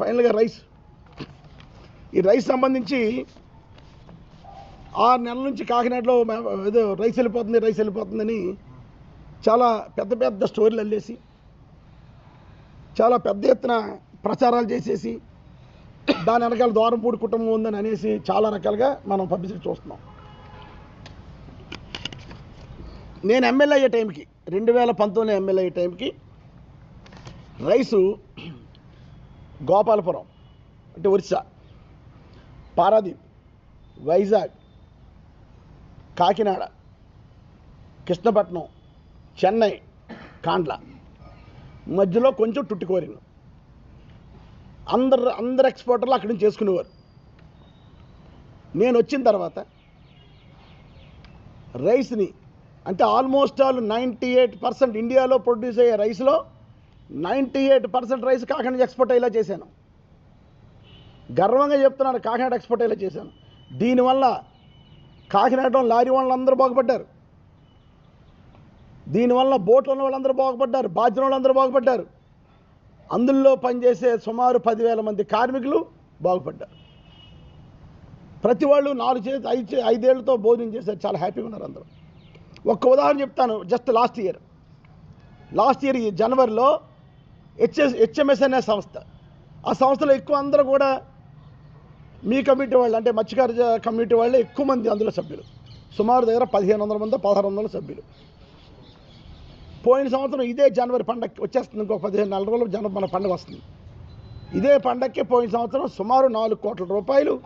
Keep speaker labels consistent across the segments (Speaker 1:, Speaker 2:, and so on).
Speaker 1: ఫైనల్గా రైస్ ఈ రైస్ సంబంధించి ఆరు నెలల నుంచి కాకినాడలో ఏదో రైస్ వెళ్ళిపోతుంది రైస్ వెళ్ళిపోతుందని చాలా పెద్ద పెద్ద స్టోరీలు అల్లేసి చాలా పెద్ద ఎత్తున ప్రచారాలు చేసేసి దాని వెనకాల ద్వారంపూడి కుటుంబం ఉందని అనేసి చాలా రకాలుగా మనం పబ్లిసిటీ చూస్తున్నాం. నేను ఎమ్మెల్యే అయ్యే టైంకి రెండు వేల పంతొమ్మిది ఎమ్మెల్యే అయ్యే టైంకి రైసు గోపాలపురం అంటే ఒరిస్సా పారాదీప్ వైజాగ్ కాకినాడ కృష్ణపట్నం చెన్నై కాండ్ల. మధ్యలో కొంచెం టుట్టుకోరిను అందరు అందరు ఎక్స్పోర్టర్లు అక్కడి నుంచి చేసుకునేవారు. నేను వచ్చిన తర్వాత రైస్ని అంటే almost all ninety eight percent ఇండియాలో ప్రొడ్యూస్ అయ్యే రైస్లో ninety eight percent rice Kakinada export అయ్యేలా చేశాను. గర్వంగా చెప్తున్నాను కాకినాడ ఎక్స్పోర్ట్ అయ్యేలా చేశాను. దీనివల్ల కాకినాడలో లారీ వాళ్ళందరూ బాగుపడ్డారు. దీనివల్ల బోట్లో ఉన్న వాళ్ళందరూ బాగుపడ్డారు బాధ్యత వాళ్ళందరూ బాగుపడ్డారు. అందులో పనిచేసే సుమారు పదివేల మంది కార్మికులు బాగుపడ్డారు. ప్రతి వాళ్ళు నాలుగు చేతి ఐదు చే- ఐదేళ్ళతో భోజనం చేశారు. చాలా హ్యాపీగా ఉన్నారు అందరూ. ఒక్క ఉదాహరణ చెప్తాను just last year. Last year ఈ జనవరిలో హెచ్ఎస్ హెచ్ఎంఎస్ అనే సంస్థ. ఆ సంస్థలో ఎక్కువ అందరూ కూడా మీ కమిటీ వాళ్ళు అంటే మత్స్యకార కమిటీ వాళ్ళే ఎక్కువ మంది అందులో సభ్యులు. సుమారు దగ్గర పదిహేను వందల మంది పదహారు వందల సభ్యులు. పోయిన సంవత్సరం ఇదే జనవరి పండగ వచ్చేస్తుంది ఇంకో పదిహేను నెల రోజులు జన మన పండగ వస్తుంది. ఇదే పండగకి పోయిన సంవత్సరం సుమారు నాలుగు కోట్ల రూపాయలు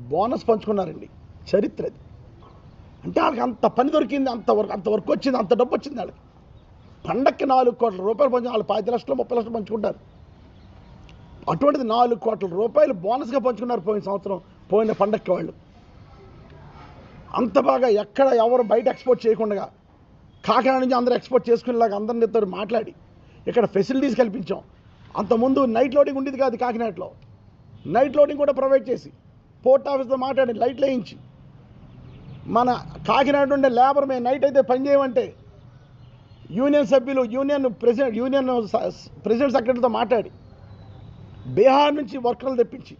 Speaker 1: బోనస్ పంచుకున్నారండి. చరిత్ర అది. అంటే వాళ్ళకి అంత పని దొరికింది అంత వర్క్ అంత వర్క్ వచ్చింది అంత డబ్బు వచ్చింది వాళ్ళకి పండక్కి నాలుగు కోట్ల రూపాయలు పంచు వాళ్ళు పది లక్షలు ముప్పై లక్షలు పంచుకుంటారు. అటువంటిది నాలుగు కోట్ల రూపాయలు బోనస్గా పంచుకున్నారు పోయిన సంవత్సరం పోయిన పండక్కి వాళ్ళు. అంత బాగా ఎక్కడ ఎవరు బయట ఎక్స్పోర్ట్ చేయకుండా కాకినాడ నుంచి అందరూ ఎక్స్పోర్ట్ చేసుకునేలాగా అందరితో మాట్లాడి ఇక్కడ ఫెసిలిటీస్ కల్పించాం. అంతకుముందు నైట్ లోడింగ్ ఉండేది కాదు కాకినాడలో. నైట్ లోడింగ్ కూడా ప్రొవైడ్ చేసి పోర్ట్ ఆఫీస్తో మాట్లాడి లైట్లు వేయించి మన కాకినాడ ఉండే లేబర్ మేము నైట్ అయితే పని చేయమంటే యూనియన్ సభ్యులు యూనియన్ ప్రెసిడెంట్ యూనియన్ ప్రెసిడెంట్ సెక్రటరీతో మాట్లాడి. బీహార్ నుంచి వర్కర్లు తెప్పించి.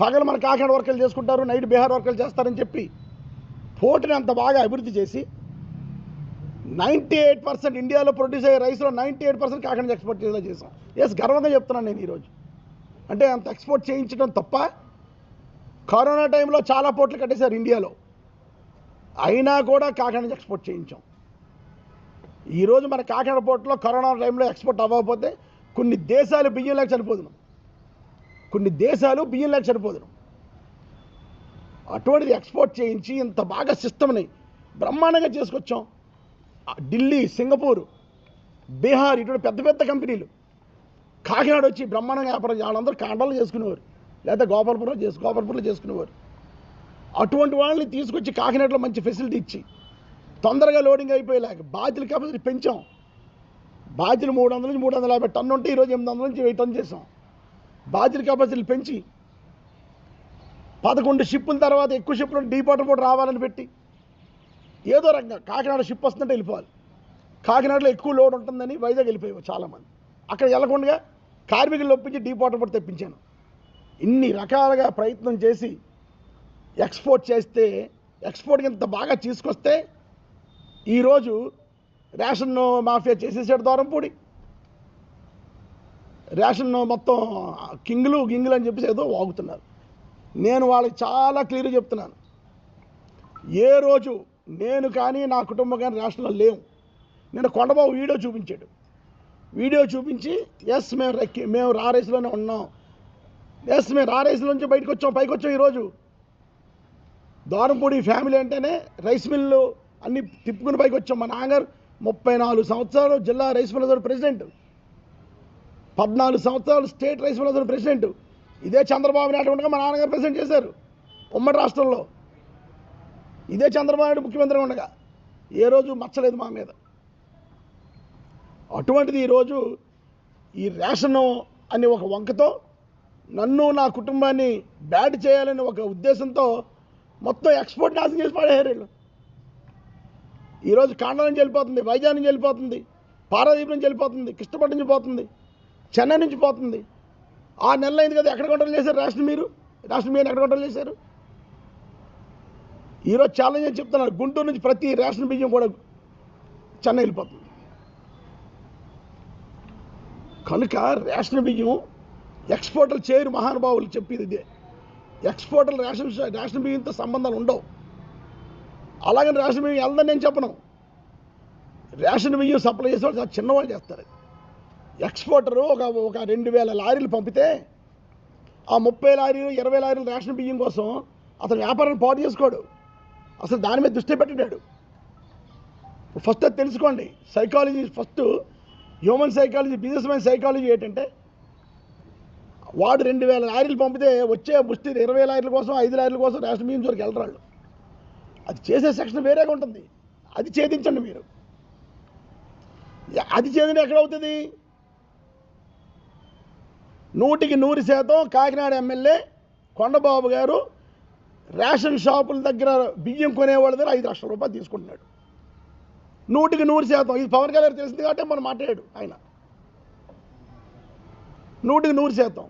Speaker 1: పగలు మన కాకినాడ వర్కర్లు చేసుకుంటారు నైట్ బీహార్ వర్కర్లు చేస్తారని చెప్పి పోటీని అంత బాగా అభివృద్ధి చేసి నైంటీ ఎయిట్ పర్సెంట్ ఇండియాలో ప్రొడ్యూస్ అయ్యే రైస్లో ninety eight percent Kakinada export చేసేలా చేసాం ఎస్ గర్వంగా చెప్తున్నాను నేను ఈరోజు. అంటే అంత ఎక్స్పోర్ట్ చేయించడం తప్ప కరోనా టైంలో చాలా పోట్లు కట్టేశారు ఇండియాలో. అయినా కూడా కాకినాడ ఎక్స్పోర్ట్ చేయించాం. ఈరోజు మన కాకినాడ పోర్ట్లో కరోనా టైంలో ఎక్స్పోర్ట్ అవ్వకపోతే కొన్ని దేశాలు బియ్యం లేక చనిపోదును. కొన్ని దేశాలు బియ్యం లేక చనిపోదును. అటువంటిది ఎక్స్పోర్ట్ చేయించి ఇంత బాగా సిస్టమ్ని బ్రహ్మాండంగా చేసుకొచ్చాం. ఢిల్లీ సింగపూర్ బీహార్ ఇటువంటి పెద్ద పెద్ద కంపెనీలు. కాకినాడ వచ్చి బ్రహ్మాండంగా వ్యాపారం వాళ్ళందరూ కాండాలు చేసుకునేవారు. లేదా గోపాలపురం చేసు గోపాలపురంలో చేసుకునేవారు. అటువంటి వాళ్ళని తీసుకొచ్చి కాకినాడలో మంచి ఫెసిలిటీ ఇచ్చి తొందరగా లోడింగ్ అయిపోయేలాగా బాధ్యుల కెపాసిటీ పెంచాం. బాధ్యులు మూడు వందల నుంచి మూడు వందల యాభై టన్ను ఉంటే ఈరోజు ఎనిమిది వందల నుంచి వెయ్యి టన్ను చేసాం బాధ్యుల కెపాసిటీలు పెంచి పదకొండు షిప్పుల తర్వాత ఎక్కువ షిప్లు డీపోటర్ కూడా రావాలని పెట్టి ఏదో రకంగా కాకినాడ షిప్ వస్తుందంటే వెళ్ళిపోవాలి. కాకినాడలో ఎక్కువ లోడ్ ఉంటుందని వైజాగ్ వెళ్ళిపోయావు చాలామంది. అక్కడ వెళ్ళకుండా కార్మికులు ఒప్పించి డీపోటర్ కూడా తెప్పించాను. ఇన్ని రకాలుగా ప్రయత్నం చేసి ఎక్స్పోర్ట్ చేస్తే ఎక్స్పోర్ట్కి ఇంత బాగా తీసుకొస్తే ఈరోజు రేషన్ మాఫియా చేసేసాడు దూరంపూడి. రేషన్ మొత్తం కింగులు గింగులు అని చెప్పేసి ఏదో వాగుతున్నారు. నేను వాళ్ళకి చాలా క్లియర్గా చెప్తున్నాను. ఏ రోజు నేను కానీ నా కుటుంబం కానీ రేషన్లో లేవు నేను కొండబాబు వీడియో చూపించాడు. వీడియో చూపించి ఎస్ మేము రెక్కి మేము రారేసులోనే ఉన్నాం. ఎస్ మేము రా నుంచి బయటకు వచ్చాం పైకి వచ్చాం ఈరోజు దూరంపూడి ఫ్యామిలీ అంటేనే రైస్ మిల్లు అన్ని తిప్పుకుని పైకి వచ్చాం. మా నాన్నగారు ముప్పై నాలుగు సంవత్సరాలు జిల్లా రైస్ మిల్ ప్రెసిడెంట్. పద్నాలుగు సంవత్సరాలు స్టేట్ రైస్ మిల్ ప్రెసిడెంట్. ఇదే చంద్రబాబు నాయుడు ఉండగా మా నాన్నగారు ప్రెసిడెంట్ చేశారు. ఉమ్మడి రాష్ట్రంలో. ఇదే చంద్రబాబు నాయుడు ముఖ్యమంత్రి ఉండగా. ఏ రోజు మచ్చలేదు మా మీద. అటువంటిది ఈరోజు ఈ రేషను అనే ఒక వంకతో నన్ను నా కుటుంబాన్ని బ్యాడ్ చేయాలని ఒక ఉద్దేశంతో మొత్తం ఎక్స్పోర్ట్ నాశనం చేసి పడేయారు వీళ్ళు. ఈరోజు కాండ నుంచి వెళ్ళిపోతుంది వైజాగ్ నుంచి వెళ్ళిపోతుంది పారాదీప్ నుంచి వెళ్ళిపోతుంది కృష్ణపట్నం నుంచి పోతుంది చెన్నై నుంచి పోతుంది. ఆ నెల అయింది కదా ఎక్కడ కంట్రోల్ చేశారు రేషన్ మీరు? రేషన్ మీరు ఎక్కడ కంట్రోల్ చేశారు? ఈరోజు ఛాలెంజ్ అని చెప్తున్నారు. గుంటూరు నుంచి ప్రతి రేషన్ బియ్యం కూడా చెన్నై వెళ్ళిపోతుంది. కనుక రేషన్ బియ్యం ఎక్స్పోర్టర్లు చేయరు మహానుభావులు చెప్పేది ఇదే. ఎక్స్పోర్టర్లు రేషన్ రేషన్ బియ్యంతో సంబంధాలు ఉండవు. అలాగని రేషన్ బియ్యం వెళ్దని నేను చెప్పను. రేషన్ బియ్యం సప్లై చేసే చాలా చిన్నవాళ్ళు చేస్తారు. ఎక్స్పోర్టరు ఒక ఒక రెండు వేల లారీలు పంపితే ఆ ముప్పై లారీలు ఇరవై లారీలు రేషన్ బియ్యం కోసం అతను వ్యాపారాన్ని పాటు చేసుకోడు. అసలు దాని మీద దృష్టి పెట్టాడు ఫస్ట్ అది తెలుసుకోండి. Psychology first human psychology business man psychology ఏంటంటే వాడు రెండు వేల లారీలు పంపితే వచ్చే ముష్టి ఇరవై లారీల కోసం ఐదు లారీల కోసం రేషన్ బియ్యం చోరికి వెళ్ళరాళ్ళు. అది చేసే సెక్షన్ వేరేగా ఉంటుంది. అది ఛేదించండి మీరు. అది ఛేదన ఎక్కడ అవుతుంది? నూటికి నూరు శాతం కాకినాడ ఎమ్మెల్యే కొండబాబు గారు రేషన్ షాపుల దగ్గర బియ్యం కొనేవాళ్ళ దగ్గర ఐదు లక్షల రూపాయలు తీసుకుంటున్నాడు. నూటికి నూరు శాతం. ఇది పవన్ కళ్యాణ్ తెలిసింది కాబట్టి మనం మాట్లాడాడు ఆయన. నూటికి నూరు శాతం.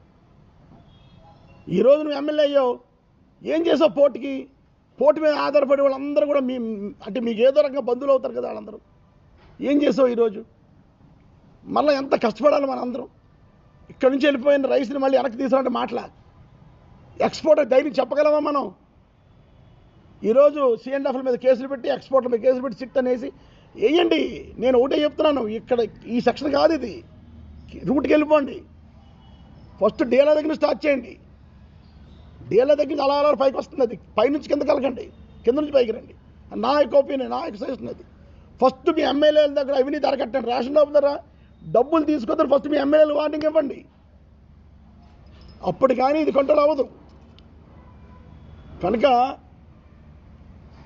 Speaker 1: ఈరోజు నువ్వు ఎమ్మెల్యే అయ్యావు. ఏం చేసావు పోటీకి? పోటీ మీద ఆధారపడి వాళ్ళందరూ కూడా మీ అంటే మీకు ఏదో రకంగా బంధువులు అవుతారు కదా వాళ్ళందరూ. ఏం చేసావు ఈరోజు? మళ్ళీ ఎంత కష్టపడాలి మనందరం? ఇక్కడి నుంచి వెళ్ళిపోయిన రైస్ని మళ్ళీ వెనక్కి తీసుకురంటే మాటల? ఎక్స్పోర్టర్ ధైర్యం చెప్పగలమా మనం? ఈరోజు సిఎండ్ఎఫ్ల మీద కేసులు పెట్టి ఎక్స్పోర్ట్ల మీద కేసులు పెట్టి సిట్ అనేసి వేయండి నేను ఒకటే చెప్తున్నాను ఇక్కడ ఈ సెక్షన్ కాదు ఇది. రూట్కి వెళ్ళిపోండి. ఫస్ట్ డీలర్ దగ్గర స్టార్ట్ చేయండి. డీల దగ్గర నుంచి అలా అలా పైకి వస్తుంది అది. పైనుంచి కింద కలకండి కింద నుంచి పైకి రండి. నా యొక్క ఒపీనియన్ నా యొక్క సజెషన్ అది. ఫస్ట్ మీ ఎమ్మెల్యేల దగ్గర అవినీతి అరకట్టండి. రేషన్ డబ్బు దగ్గర డబ్బులు తీసుకొద్దరు ఫస్ట్ మీ ఎమ్మెల్యేలు వార్నింగ్ ఇవ్వండి. అప్పుడు కానీ ఇది కంట్రోల్ అవ్వదు. కనుక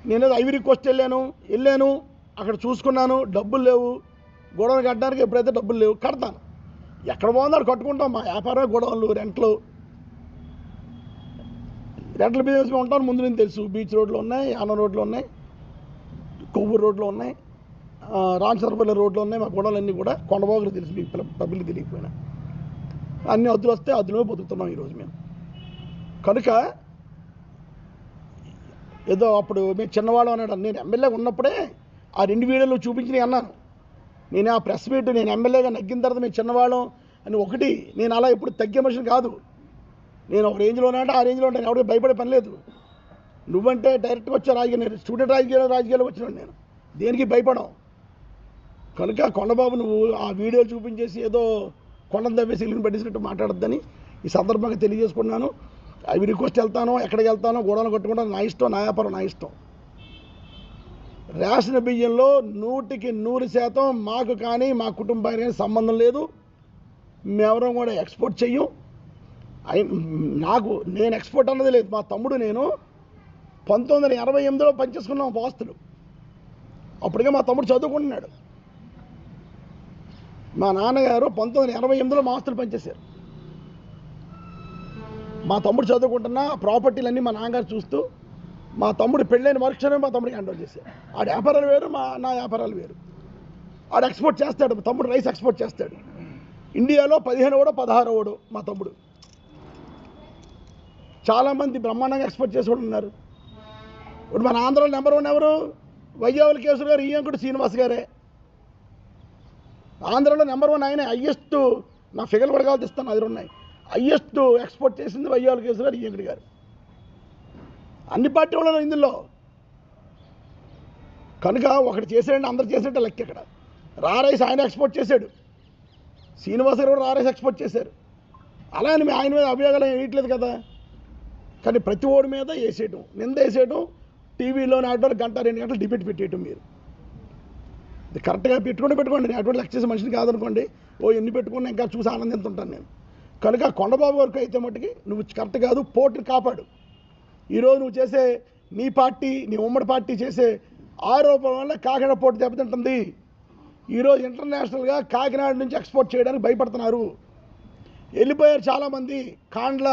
Speaker 1: నేను ఐవరీ కోస్ట్ వెళ్ళాను వెళ్ళాను అక్కడ చూసుకున్నాను డబ్బులు లేవు. గొడవలు కట్టడానికి ఎప్పుడైతే డబ్బులు లేవు కడతాను. ఎక్కడ బాగుందో అక్కడ కట్టుకుంటాం. మా వ్యాపారం గొడవలు రెంట్లు. రెంట్ల బిజినెస్ ఉంటాను. ముందు నేను తెలుసు. బీచ్ రోడ్లు ఉన్నాయి యానం రోడ్లు ఉన్నాయి కొవ్వూరు రోడ్లు ఉన్నాయి ఆ, రోడ్లు ఉన్నాయి మా గొడవలన్నీ కూడా కొండబాగులు తెలుసు. మీకు పబ్లిక్ తెలియకపోయినా. అన్ని అద్దులు వస్తే అద్దులో బతుకుతున్నాం ఈరోజు మేము. కనుక ఏదో అప్పుడు మేము చిన్నవాళ్ళం అన్నాడు నేను ఎమ్మెల్యే ఉన్నప్పుడే ఆ రెండు వీడియోలు చూపించి నేను అన్నాను. నేను ఆ ప్రెస్ మీట్ నేను ఎమ్మెల్యేగా నగ్గిన తర్వాత మేము చిన్నవాళ్ళం అని ఒకటి నేను అలా ఎప్పుడు తగ్గే మనిషిని కాదు. నేను ఒక రేంజ్లో అంటే ఆ రేంజ్లో ఉంటాను. ఎవరికి భయపడే పని లేదు. నువ్వంటే డైరెక్ట్గా వచ్చా రాజకీయ నేను స్టూడెంట్ రాజకీయాలు రాజకీయాలు వచ్చినాడు నేను. దేనికి భయపడం కనుక కొండబాబు నువ్వు ఆ వీడియోలు చూపించేసి ఏదో కొండను తవ్వేసి ఇల్లుని పట్టించినట్టు మాట్లాడద్దని ఈ సందర్భంగా తెలియజేసుకున్నాను అవి రిక్వెస్ట్ వెళ్తానో ఎక్కడికి వెళ్తానో గోడలు కట్టుకుంటాను. నా ఇష్టం నా వ్యాపారం నా ఇష్టం. రేషన్ బియ్యంలో నూటికి నూరు శాతం మాకు కానీ మా కుటుంబానికి కానీ సంబంధం లేదు. మేమెవరం కూడా ఎక్స్పోర్ట్ చెయ్యం. నాకు నేను ఎక్స్పోర్ట్ అన్నది లేదు. మా తమ్ముడు నేను పంతొమ్మిది వందల ఎనభై ఎనిమిదిలో పనిచేసుకున్నాం ఆస్తులు అప్పటికే మా తమ్ముడు చదువుకుంటున్నాడు. మా నాన్నగారు పంతొమ్మిది వందల ఎనభై ఎనిమిదిలో మా ఆస్తులు పనిచేశారు. మా తమ్ముడు చదువుకుంటున్న ప్రాపర్టీలన్నీ మా నాన్నగారు చూస్తూ మా తమ్ముడు పెళ్ళైన వర్క్షనే మా తమ్ముడికి హ్యాండ్ ఓవర్ చేశారు. ఆడ వ్యాపారాలు వేరు మా నా వ్యాపారాలు వేరు. ఆడ ఎక్స్పోర్ట్ చేస్తాడు మా తమ్ముడు రైస్ ఎక్స్పోర్ట్ చేస్తాడు. ఇండియాలో పదిహేను ఓడో పదహారు ఓడో మా తమ్ముడు. చాలామంది బ్రహ్మాండంగా ఎక్స్పోర్ట్ చేసి కూడా ఉన్నారు. ఇప్పుడు మన ఆంధ్రలో నెంబర్ వన్ ఎవరు? వైజావుల కేసు గారు ఈయంకుడు శ్రీనివాస్ గారే. ఆంధ్రలో నెంబర్ వన్ ఆయన హయ్యెస్ట్ నా ఫిగర్ కూడా కావాలి ఇస్తాను అది ఉన్నాయి. హయ్యెస్ట్ ఎక్స్పోర్ట్ చేసింది వయ్యాల కేసు గారు ఈయంకుడు గారు. అన్ని పార్టీ వాళ్ళు ఇందులో. కనుక ఒకటి చేసాడంటే అందరు చేసేట లెక్క ఇక్కడ. రారైస్ ఆయన ఎక్స్పోర్ట్ చేశాడు. శ్రీనివాస్ గారు కూడా రారైస్ ఎక్స్పోర్ట్ చేశారు. అలా అని మీ ఆయన మీద అభియోగాలు ఏం వేయట్లేదు కదా. కానీ ప్రతి ఓడి మీద వేసేయటం. నింద వేసేయటం టీవీలో నాటో గంట రెండు గంటలు డిబేట్ పెట్టేయటం మీరు. ఇది కరెక్ట్గా పెట్టుకుంటే పెట్టుకోండి. నేను అటువంటి లెక్చర్స్ మనిషిని కాదనుకోండి. ఓ ఎన్ని పెట్టుకున్నా ఇంకా చూసి ఆనందిస్తుంటాను నేను. కనుక కొండబాబు వరకు అయితే మట్టుకి నువ్వు కరెక్ట్ కాదు పోర్టుని కాపాడు. ఈరోజు నువ్వు చేసే నీ పార్టీ నీ ఉమ్మడి పార్టీ చేసే ఆరోపణ వల్ల కాకినాడ పోటీ దెబ్బతింటుంది. ఈరోజు ఇంటర్నేషనల్గా కాకినాడ నుంచి ఎక్స్పోర్ట్ చేయడానికి భయపడుతున్నారు. వెళ్ళిపోయారు చాలామంది. కాండ్ల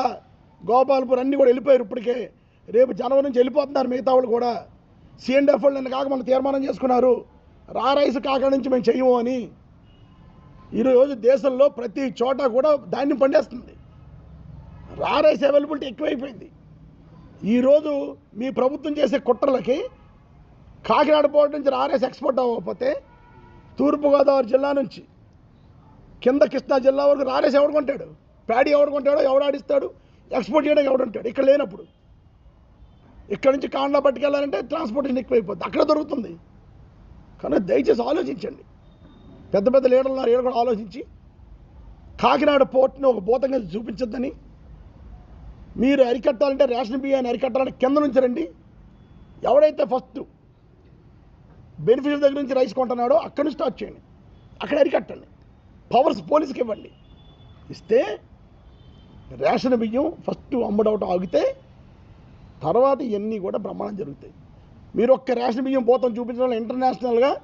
Speaker 1: గోపాల్పూర్ అన్నీ కూడా వెళ్ళిపోయారు ఇప్పటికే. రేపు జనవరి నుంచి వెళ్ళిపోతున్నారు మిగతా వాళ్ళు కూడా. సిఎండ్ఎఫ్ వాళ్ళు నిన్న కాక మనం తీర్మానం చేసుకున్నారు. రారైస్ రైస్ నుంచి మేము చెయ్యము అని. ఈరోజు దేశంలో ప్రతి చోట కూడా ధాన్యం పండేస్తుంది. రారైస్ అవైలబిలిటీ ఎక్కువైపోయింది. ఈరోజు మీ ప్రభుత్వం చేసే కుట్రలకి కాకినాడ పోర్ట్ నుంచి రారైస్ ఎక్స్పోర్ట్ అవ్వకపోతే తూర్పుగోదావరి జిల్లా నుంచి కింద కృష్ణా జిల్లా వరకు రారేసి ఎవడు కొంటాడు? ప్యాడీ ఎవడు కొంటాడో? ఎవడు ఆడిస్తాడు? ఎక్స్పోర్ట్ చేయడానికి ఎవడు ఉంటాడు? ఇక్కడ లేనప్పుడు. ఇక్కడ నుంచి కాండా పట్టుకెళ్ళాలంటే ట్రాన్స్పోర్టేషన్ ఎక్కువైపోద్ది. అక్కడ దొరుకుతుంది. కానీ దయచేసి ఆలోచించండి. పెద్ద పెద్ద లీడర్లు ఉన్నారు కూడా ఆలోచించి. కాకినాడ పోర్ట్ని ఒక భూతంగా చూపించొద్దని. మీరు అరికట్టాలంటే రేషన్ బియ్యాన్ని అరికట్టాలంటే కింద నుంచి రండి. ఎవడైతే ఫస్ట్ బెనిఫిషియల్ దగ్గర నుంచి రైస్ కొంటున్నాడో అక్కడి నుంచి స్టార్ట్ చేయండి. అక్కడ అరికట్టండి. పవర్స్ పోలీస్కి ఇవ్వండి. ఇస్తే రేషన్ బియ్యం ఫస్ట్ అమ్ముడవటం ఆగితే తర్వాత ఇవన్నీ కూడా ప్రమాణం జరుగుతాయి. మీరు ఒక్క రేషన్ బియ్యం పోతాం చూపించడం ఇంటర్నేషనల్గా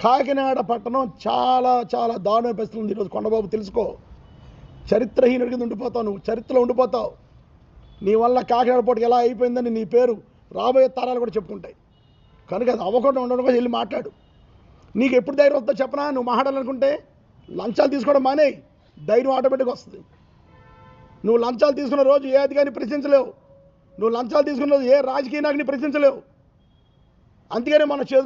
Speaker 1: కాకినాడ పట్టణం చాలా చాలా దారుణ పరిస్థితి ఉంది. ఈరోజు కొండబాబు తెలుసుకో. చరిత్రహీనుడి కింద ఉండిపోతావు నువ్వు. చరిత్రలో ఉండిపోతావు. నీ వల్ల కాకినాడ పోటీకి ఎలా అయిపోయిందని నీ పేరు రాబోయే తరాలు కూడా చెప్పుకుంటాయి. కనుక అది అవ్వకుండా ఉండడం కోసం వెళ్ళి మాట్లాడు. నీకు ఎప్పుడు ధైర్యం వస్తుందో చెప్పనా? నువ్వు మాట్లాడాలనుకుంటే లంచాలు తీసుకోవడం మానే ధైర్యం ఆటోమేటిక్గా వస్తుంది. నువ్వు లంచాలు తీసుకున్న రోజు ఏ అధికారిని ప్రశ్నించలేవు. నువ్వు లంచాలు తీసుకున్న రోజు ఏ రాజకీయ నాయకుని ప్రశ్నించలేవు. అందుకనే మన చేతులు